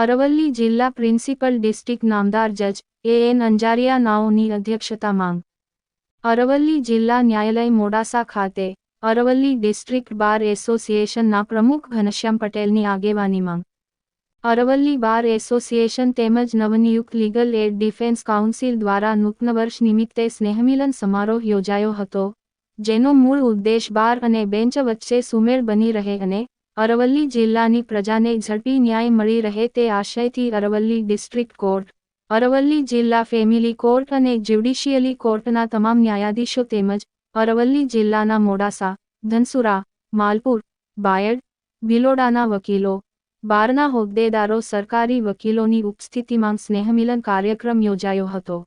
અરવલ્લી જિલ્લા principal district નામદાર જજ એ એન અંજારિયા નાઓની અધ્યક્ષતા માંગ. અરવલ્લી જિલ્લા ન્યાયાલય મોડાસા ખાતે અરવલ્લી ડિસ્ટ્રિક્ટ બાર એસોસિએશનના પ્રમુખ ઘનશ્યામ પટેલની આગેવાનીમાં અરવલ્લી બાર એસોસિએશન તેમજ નવનિયુક્ત લીગલ એડ ડિફેન્સ કાઉન્સિલ દ્વારા નૂતન વર્ષ નિમિત્તે સ્નેહમિલન સમારોહ યોજાયો હતો, જેનો મૂળ ઉદ્દેશ બાર અને બેન્ચ વચ્ચે સુમેળ બની રહે અને અરવલ્લી જિલ્લાની પ્રજાને ઝડપી ન્યાય મળી રહે તે આશયથી અરવલ્લી ડિસ્ટ્રિક્ટ કોર્ટ, અરવલ્લી જિલ્લા ફેમિલી કોર્ટ અને જ્યુડિશિયલી કોર્ટના તમામ ન્યાયાધીશો તેમજ અરવલ્લી જિલ્લાના મોડાસા, ધનસુરા, માલપુર, બાયડ, ભિલોડાના વકીલો, બારના હોદ્દેદારો સરકારી વકીલોની ઉપસ્થિતિમાં સ્નેહમિલન કાર્યક્રમ યોજાયો હતો.